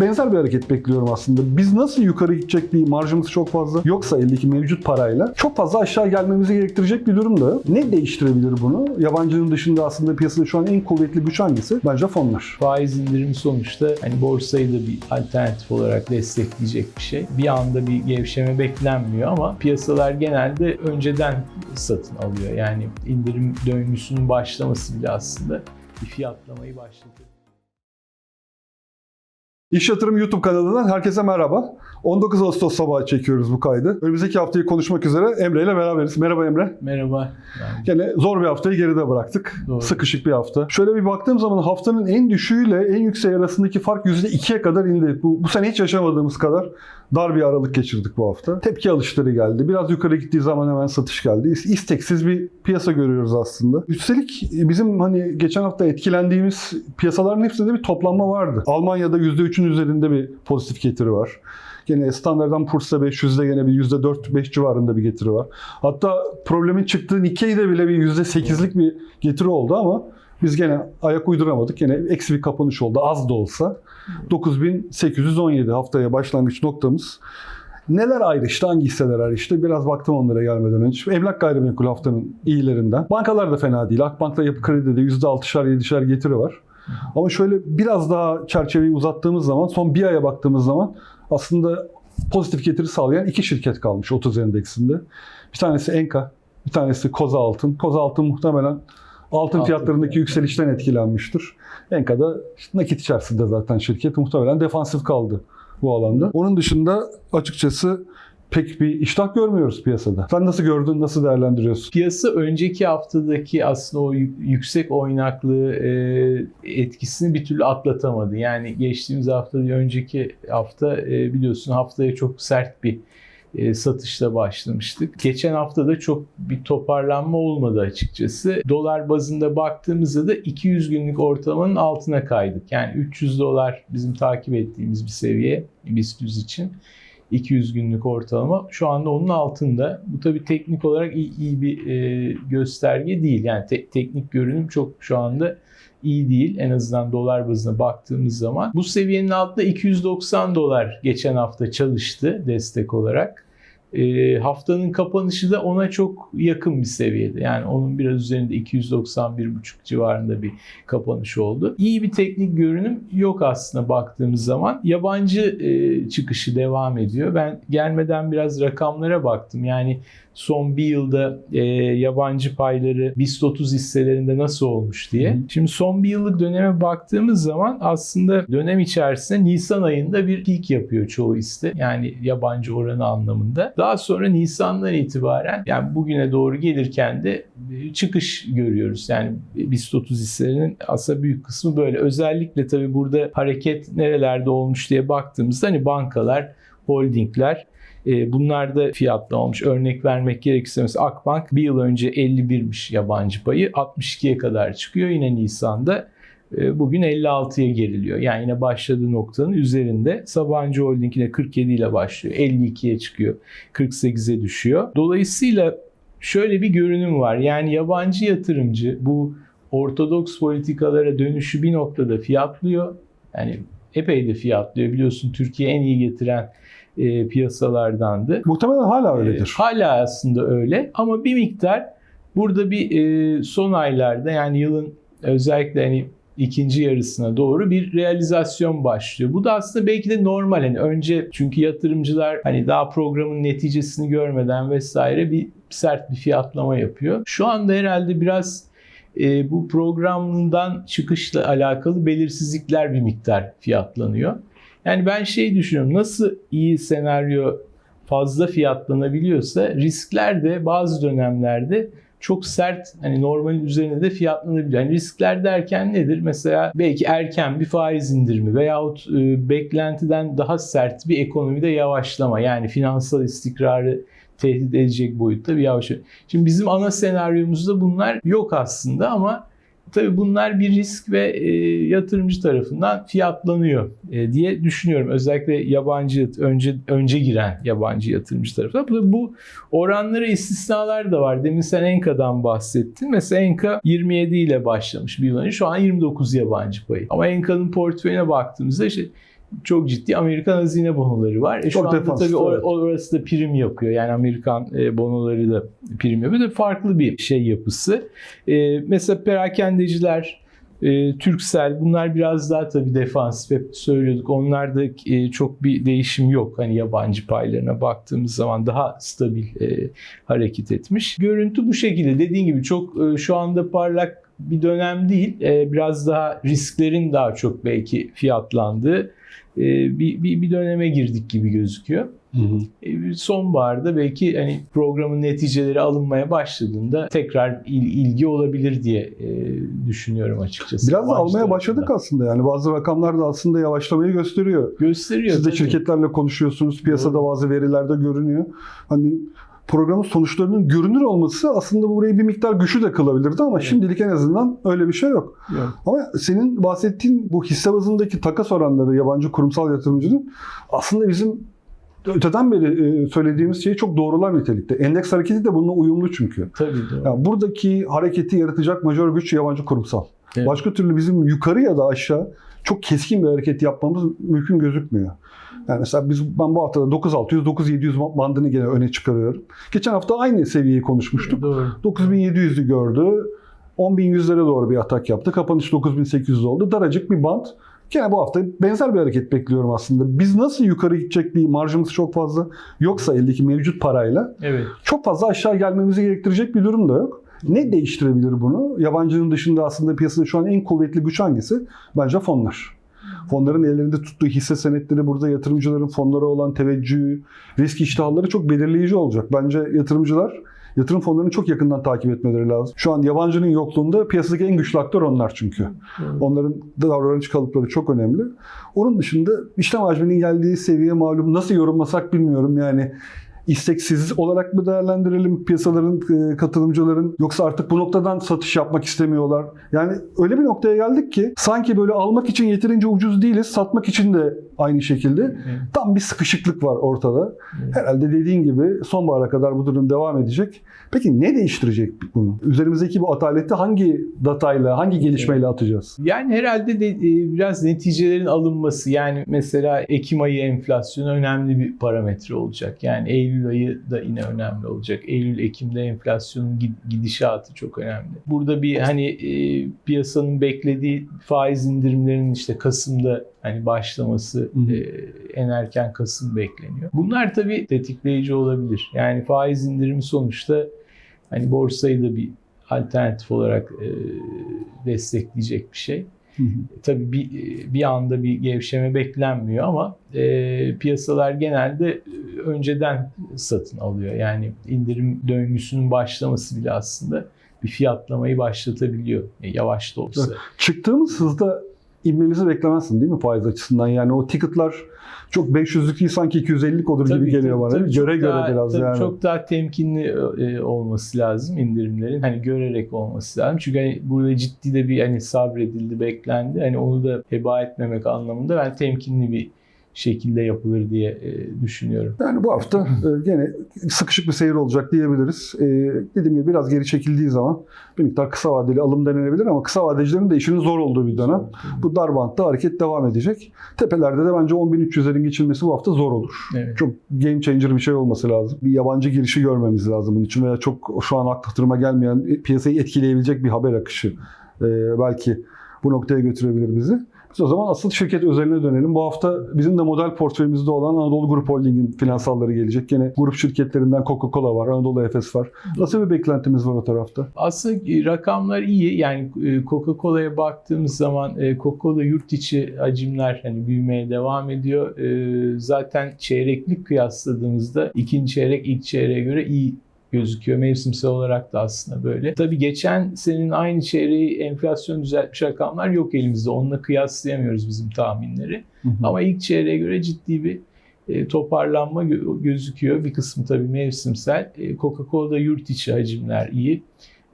Benzer bir hareket bekliyorum aslında. Biz nasıl yukarı gidecek bir marjımız çok fazla yoksa eldeki mevcut parayla çok fazla aşağı gelmemizi gerektirecek bir durumda. Ne değiştirebilir bunu? Yabancının dışında aslında piyasada şu an en kuvvetli güç hangisi? Bence fonlar. Faiz indirimi sonuçta hani borsayı da bir alternatif olarak destekleyecek bir şey. Bir anda bir gevşeme beklenmiyor ama piyasalar genelde önceden satın alıyor. Yani indirim döngüsünün başlaması bile aslında bir fiyatlamayı başlatıyor. İş Yatırım YouTube kanalından herkese merhaba. 19 Ağustos sabahı çekiyoruz bu kaydı. Önümüzdeki haftayı konuşmak üzere Emre ile beraberiz. Merhaba Emre. Merhaba. Yani Gene zor bir haftayı geride bıraktık. Doğru. Sıkışık bir hafta. Şöyle bir baktığım zaman haftanın en düşüğüyle en yüksek arasındaki fark %2'ye kadar indi. Bu, bu sene hiç yaşamadığımız kadar dar bir aralık geçirdik bu hafta. Tepki alışları geldi. Biraz yukarı gittiği zaman hemen satış geldi. İs- İsteksiz bir piyasa görüyoruz aslında. Üstelik bizim hani geçen hafta etkilendiğimiz piyasaların hepsinde bir toplanma vardı. Almanya'da %3'ün üzerinde bir pozitif getiri var. Gene Standard'dan Pursa 500'de gene bir %4-5 civarında bir getiri var. Hatta problemin çıktığı Nikkei'de bile bir %8'lik bir getiri oldu ama biz gene ayak uyduramadık. Gene eksi bir kapanış oldu az da olsa. 9817 haftaya başlangıç noktamız. Neler ayrıştı? Hangi hisseler ayrıştı? Biraz baktım onlara gelmeden önce. Şu Emlak gayrimenkul haftanın iyilerinden. Bankalar da fena değil. Akbank'la Yapı Kredi'de %6'şar 7'şer getiri var. Ama şöyle biraz daha çerçeveyi uzattığımız zaman, son bir aya baktığımız zaman aslında pozitif getiri sağlayan iki şirket kalmış 30 endeksinde. Bir tanesi Enka, bir tanesi Koza Altın. Koza Altın muhtemelen altın Altın fiyatlarındaki fiyatı. yükselişten etkilenmiştir. Enka'da işte nakit içerisinde zaten şirket muhtemelen defansif kaldı bu alanda. Onun dışında açıkçası pek bir iştah görmüyoruz piyasada. Sen nasıl gördün, nasıl değerlendiriyorsun? Piyasa önceki haftadaki aslında o yü- yüksek oynaklığı e, etkisini bir türlü atlatamadı. Yani geçtiğimiz hafta önceki hafta e, biliyorsun haftaya çok sert bir e, satışla başlamıştık. Geçen hafta da çok bir toparlanma olmadı açıkçası. Dolar bazında baktığımızda da 200 günlük ortalamanın altına kaydık. Yani 300 dolar bizim takip ettiğimiz bir seviye BIST 100 için. 200 günlük ortalama şu anda onun altında. Bu tabii teknik olarak iyi, iyi bir e, gösterge değil. Yani te- teknik görünüm çok şu anda iyi değil. En azından dolar bazına baktığımız zaman. Bu seviyenin altında 290 dolar geçen hafta çalıştı destek olarak. E, haftanın kapanışı da ona çok yakın bir seviyede. Yani onun biraz üzerinde 291,5 civarında bir kapanış oldu. İyi bir teknik görünüm yok aslında baktığımız zaman. Yabancı e, çıkışı devam ediyor. Ben gelmeden biraz rakamlara baktım. Yani son bir yılda e, yabancı payları BIST 30 hisselerinde nasıl olmuş diye. Hı. Şimdi son bir yıllık döneme baktığımız zaman aslında dönem içerisinde Nisan ayında bir peak yapıyor çoğu hisse. Yani yabancı oranı anlamında. Daha sonra Nisan'dan itibaren yani bugüne doğru gelirken de e, çıkış görüyoruz. Yani BIST 30 hisselerinin aslında büyük kısmı böyle. Özellikle tabii burada hareket nerelerde olmuş diye baktığımızda hani bankalar, holdingler e, bunlar da fiyatlama olmuş. Örnek vermek gerekirse mesela Akbank bir yıl önce 51'miş yabancı payı 62'ye kadar çıkıyor. Yine Nisan'da bugün 56'ya geriliyor. Yani yine başladığı noktanın üzerinde. Sabancı Holding yine 47 ile başlıyor. 52'ye çıkıyor. 48'e düşüyor. Dolayısıyla şöyle bir görünüm var. Yani yabancı yatırımcı bu ortodoks politikalara dönüşü bir noktada fiyatlıyor. Yani epey de fiyatlıyor. Biliyorsun Türkiye en iyi getiren e, piyasalardandı. Muhtemelen hala öyledir. E, hala aslında öyle ama bir miktar burada bir e, son aylarda yani yılın özellikle hani ikinci yarısına doğru bir realizasyon başlıyor. Bu da aslında belki de normal. Hani önce çünkü yatırımcılar hani daha programın neticesini görmeden vesaire bir sert bir fiyatlama yapıyor. Şu anda herhalde biraz e, bu programdan çıkışla alakalı belirsizlikler bir miktar fiyatlanıyor. Yani ben şey düşünüyorum nasıl iyi senaryo fazla fiyatlanabiliyorsa riskler de bazı dönemlerde çok sert hani normalin üzerine de fiyatlanabiliyor. Yani riskler derken nedir? Mesela belki erken bir faiz indirimi veyahut e, beklentiden daha sert bir ekonomide yavaşlama. Yani finansal istikrarı tehdit edecek boyutta bir yavaşlama. Şimdi bizim ana senaryomuzda bunlar yok aslında ama Tabii bunlar bir risk ve e, yatırımcı tarafından fiyatlanıyor e, diye düşünüyorum. Özellikle yabancı önce önce giren yabancı yatırımcı tarafından. Bu, bu oranlara istisnalar da var. Demin sen Enka'dan bahsettin. Mesela Enka 27 ile başlamış bir yıl önce. Şu an 29 yabancı payı. Ama Enka'nın portföyüne baktığımızda işte çok ciddi Amerikan hazine bonoları var. E şu Çok anda defanslı, tabii or- orası da prim yapıyor. Yani Amerikan e, bonoları da prim yapıyor. Da farklı bir şey yapısı. E, mesela perakendeciler, e, Türksel bunlar biraz daha tabii defansif hep söylüyorduk. Onlarda e, çok bir değişim yok. Hani yabancı paylarına baktığımız zaman daha stabil e, hareket etmiş. Görüntü bu şekilde. Dediğin gibi çok e, şu anda parlak bir dönem değil. E, biraz daha risklerin daha çok belki fiyatlandığı bir, bir, bir döneme girdik gibi gözüküyor. E, Sonbaharda belki hani programın neticeleri alınmaya başladığında tekrar il- ilgi olabilir diye e, düşünüyorum açıkçası. Biraz da almaya başladık aslında yani bazı rakamlar da aslında yavaşlamayı gösteriyor. Gösteriyor. Siz de tabii. şirketlerle konuşuyorsunuz, piyasada bazı verilerde görünüyor. Hani programın sonuçlarının görünür olması aslında burayı bir miktar güçlü de kılabilirdi ama Evet. şimdilik en azından öyle bir şey yok. Yok. Ama senin bahsettiğin bu hisse bazındaki takas oranları yabancı kurumsal yatırımcının aslında bizim öteden beri e, söylediğimiz şeyi çok doğrular nitelikte. Endeks hareketi de bununla uyumlu çünkü. Tabii doğru. Yani buradaki hareketi yaratacak majör güç yabancı kurumsal. Evet. Başka türlü bizim yukarı ya da aşağı çok keskin bir hareket yapmamız mümkün gözükmüyor. Yani mesela biz ben bu haftada 9600-9700 bandını gene öne çıkarıyorum. Geçen hafta aynı seviyeyi konuşmuştuk. Doğru. 9700'ü gördü. 10.100'lere doğru bir atak yaptı. Kapanış 9800 oldu. Daracık bir band. Gene bu hafta benzer bir hareket bekliyorum aslında. Biz nasıl yukarı gidecek bir marjımız çok fazla yoksa eldeki mevcut parayla Evet. çok fazla aşağı gelmemizi gerektirecek bir durum da yok. Ne değiştirebilir bunu? Yabancının dışında aslında piyasada şu an en kuvvetli güç hangisi? Bence fonlar. Fonların ellerinde tuttuğu hisse senetleri burada yatırımcıların fonlara olan teveccühü, risk iştahları çok belirleyici olacak. Bence yatırımcılar yatırım fonlarını çok yakından takip etmeleri lazım. Şu an yabancının yokluğunda piyasadaki en güçlü aktör onlar çünkü. Onların davranış kalıpları çok önemli. Onun dışında işlem hacminin geldiği seviye malum nasıl yorumlasak bilmiyorum yani isteksiz olarak mı değerlendirelim piyasaların e, katılımcıların yoksa artık bu noktadan satış yapmak istemiyorlar. Yani öyle bir noktaya geldik ki sanki böyle almak için yeterince ucuz değiliz, satmak için de aynı şekilde Evet. tam bir sıkışıklık var ortada. Evet. Herhalde dediğin gibi sonbahara kadar bu durum devam edecek. Peki ne değiştirecek bunu? Üzerimizdeki bu ataleti hangi datayla, hangi gelişmeyle atacağız? Yani herhalde de, e, biraz neticelerin alınması yani mesela Ekim ayı enflasyonu önemli bir parametre olacak. Yani Eylül ayı da yine önemli olacak. Eylül Ekim'de enflasyonun gid- gidişatı çok önemli. Burada bir hani e, piyasanın beklediği faiz indirimlerinin işte Kasım'da hani başlaması Hı hı. e, en erken Kasım bekleniyor. Bunlar tabii tetikleyici olabilir. Yani faiz indirimi sonuçta hani borsayı da bir alternatif olarak e, destekleyecek bir şey. Tabii bir bir anda bir gevşeme beklenmiyor ama e, piyasalar genelde önceden satın alıyor. Yani indirim döngüsünün başlaması bile aslında bir fiyatlamayı başlatabiliyor. E, yavaş da olsa. Çıktığımız hızda inmemizi beklemezsin değil mi faiz açısından? Yani o ticketlar çok 500'lük değil sanki 250'lik olur gibi geliyor bana. tabii göre göre daha- biraz tabii yani. Çok daha temkinli e, olması lazım indirimlerin. Hani görerek olması lazım. Çünkü hani burada ciddi de bir hani sabredildi, beklendi. Hani onu da heba etmemek anlamında ben temkinli bir şekilde yapılır diye e, düşünüyorum. Yani bu hafta e, gene sıkışık bir seyir olacak diyebiliriz. E, dediğim gibi biraz geri çekildiği zaman bir miktar kısa vadeli alım denenebilir ama kısa vadecilerin de işinin zor olduğu bir dönem. Bu dar bantta hareket devam edecek. Tepelerde de bence 10.300'lerin geçilmesi bu hafta zor olur. Evet. Çok game changer bir şey olması lazım. Bir yabancı girişi görmemiz lazım bunun için veya çok şu an aklı hatırıma gelmeyen e, piyasayı etkileyebilecek bir haber akışı e, belki bu noktaya götürebilir bizi. Biz o zaman asıl şirket özeline dönelim. Bu hafta bizim de model portföyümüzde olan Anadolu Grup Holding'in finansalları gelecek. Yine grup şirketlerinden Coca-Cola var, Anadolu Efes var. Nasıl bir beklentimiz var o tarafta? Aslında e, rakamlar iyi. Yani e, Coca-Cola'ya baktığımız zaman e, Coca-Cola yurt içi hacimler hani büyümeye devam ediyor. Zaten çeyreklik kıyasladığımızda ikinci çeyrek ilk çeyreğe göre iyi gözüküyor. Mevsimsel olarak da aslında böyle. Tabii geçen senenin aynı çeyreği enflasyon düzeltmiş rakamlar yok elimizde. Onunla kıyaslayamıyoruz bizim tahminleri. Ama ilk çeyreğe göre ciddi bir e, toparlanma gö- gözüküyor. Bir kısmı tabii mevsimsel. E, Coca-Cola'da yurt içi hacimler iyi.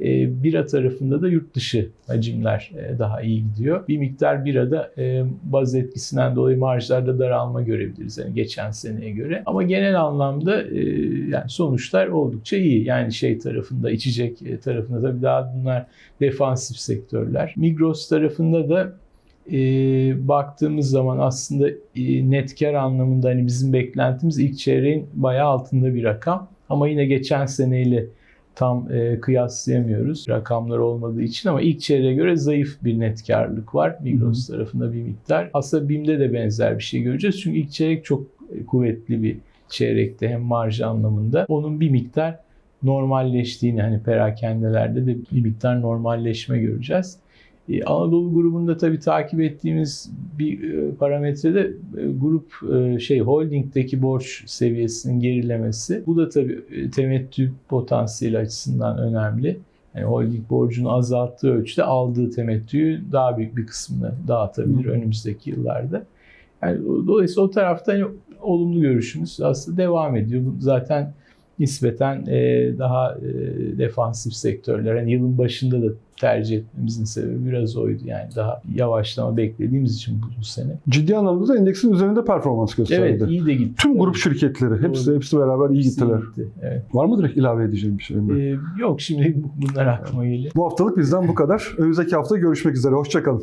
E, bira tarafında da yurt dışı hacimler e, daha iyi gidiyor. Bir miktar birada e, baz etkisinden dolayı marjlarda daralma görebiliriz yani geçen seneye göre. Ama genel anlamda e, yani sonuçlar oldukça iyi. Yani şey tarafında içecek e, tarafında tabii daha bunlar defansif sektörler. Migros tarafında da e, baktığımız zaman aslında e, net kar anlamında hani bizim beklentimiz ilk çeyreğin bayağı altında bir rakam. Ama yine geçen seneyle tam e, kıyaslayamıyoruz rakamlar olmadığı için ama ilk çeyreğe göre zayıf bir net karlılık var Migros tarafında bir miktar. Aslında BİM'de de benzer bir şey göreceğiz. Çünkü ilk çeyrek çok e, kuvvetli bir çeyrekte hem marj anlamında. Onun bir miktar normalleştiğini hani perakendelerde de bir miktar normalleşme göreceğiz. Ee, Anadolu grubunda tabii takip ettiğimiz bir e, parametrede e, grup e, şey holdingdeki borç seviyesinin gerilemesi. Bu da tabii e, temettü potansiyeli açısından önemli. Yani holding borcunu azalttığı ölçüde aldığı temettüyü daha büyük bir kısmını dağıtabilir önümüzdeki yıllarda. Yani dolayısıyla o tarafta hani olumlu görüşümüz aslında devam ediyor. Zaten nispeten e, daha e, defansif sektörler. Yani yılın başında da tercih etmemizin sebebi biraz oydu. Yani daha yavaşlama beklediğimiz için bu, bu sene. Ciddi anlamda da endeksin üzerinde performans gösterdi. Evet iyi de gitti. Tüm grup şirketleri hepsi Doğru. hepsi beraber iyi Hepsi gittiler. gitti, Evet. Var mı direkt ilave edeceğim bir şey? Ee, yok şimdi bunlar aklıma geliyor. Bu haftalık bizden bu kadar. Önümüzdeki hafta görüşmek üzere. Hoşçakalın.